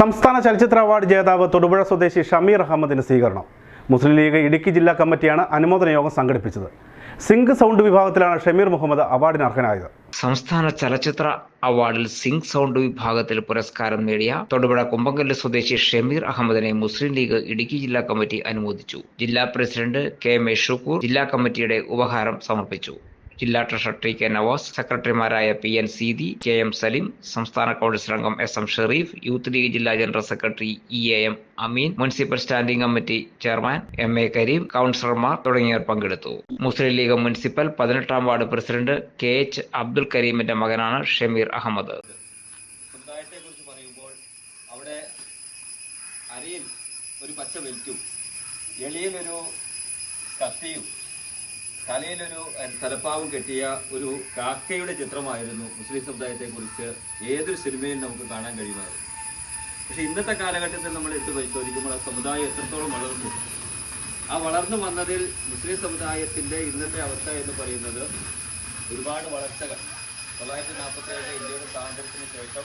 സംസ്ഥാന ചലച്ചിത്ര അവാർഡ് ജേതാവ് തൊടുപുഴ സ്വദേശി ഷമീർ അഹമ്മദിന് സ്വീകരണം. മുസ്ലിം ലീഗ് ഇടുക്കി ജില്ലാ കമ്മിറ്റിയാണ് അനുമോദന യോഗം സംഘടിപ്പിച്ചത്. സിംഗ് സൗണ്ട് വിഭാഗത്തിലാണ് ഷമീർ മുഹമ്മദ് അവാർഡിന് അർഹനായത്. സംസ്ഥാന ചലച്ചിത്ര അവാർഡിൽ സിംഗ് സൗണ്ട് വിഭാഗത്തിൽ പുരസ്കാരം നേടിയ തൊടുപുഴ കുമ്പങ്കല്ല് സ്വദേശി ഷമീർ അഹമ്മദിനെ മുസ്ലിം ലീഗ് ഇടുക്കി ജില്ലാ കമ്മിറ്റി അനുമോദിച്ചു. ജില്ലാ പ്രസിഡന്റ് കെ എം ഷുക്കൂർ ജില്ലാ കമ്മിറ്റിയുടെ ഉപഹാരം സമർപ്പിച്ചു. ജില്ലാ ട്രഷറർ ടി കെ നവാസ് സെക്രട്ടറിമാരായ P N Seethi K M Salim സംസ്ഥാന കൗൺസിൽ അംഗം S M Shereef youth league ജില്ലാ general secretary E A M Ameen municipal standing committee chairman M A Kareem കൗൺസിലർമാർ തുടങ്ങിയവർ പങ്കെടുത്തു. മുസ്ലിം ലീഗ് മുനിസിപ്പൽ പതിനെട്ടാം ward president K H Abdul കരീമിന്റെ മകനാണ് ഷമീർ അഹമ്മദ്. അവിടെ ഒരു പച്ച വെൽറ്റും എളിയിലൊരു കത്തിയും തലയിലൊരു തലപ്പാവും കെട്ടിയ ഒരു കാക്കയുടെ ചിത്രമായിരുന്നു മുസ്ലിം സമുദായത്തെക്കുറിച്ച് ഏതൊരു സിനിമയിലും നമുക്ക് കാണാൻ കഴിയുമായിരുന്നു. പക്ഷെ ഇന്നത്തെ കാലഘട്ടത്തിൽ നമ്മൾ എടുത്ത് പരിശോധിക്കുമ്പോൾ ആ സമുദായം എത്രത്തോളം വളർന്നു. ആ വളർന്നു വന്നതിൽ മുസ്ലിം സമുദായത്തിന്റെ ഇന്നത്തെ അവസ്ഥ എന്ന് പറയുന്നത് ഒരുപാട് വളർച്ചകൾ. തൊള്ളായിരത്തി നാൽപ്പത്തി ഏഴ് ഇന്ത്യയുടെ സ്വാതന്ത്ര്യത്തിന് ശേഷം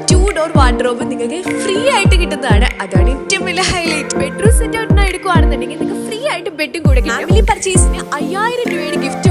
ടു ഡോർ വാർഡ്രോബ് നിങ്ങൾക്ക് ഫ്രീ ആയിട്ട് കിട്ടുന്നതാണ്. അതാണ് ഏറ്റവും വലിയ ഹൈലൈറ്റ് ബെഡ്റൂം സെറ്റ് ഔട്ടിനാണ് എടുക്കുകയാണെന്നുണ്ടെങ്കിൽ നിങ്ങൾക്ക് ഫ്രീ ആയിട്ട് ബെഡും കൂടെ ഫാമിലി പർച്ചേസിന് അയ്യായിരം രൂപയുടെ ഗിഫ്റ്റ്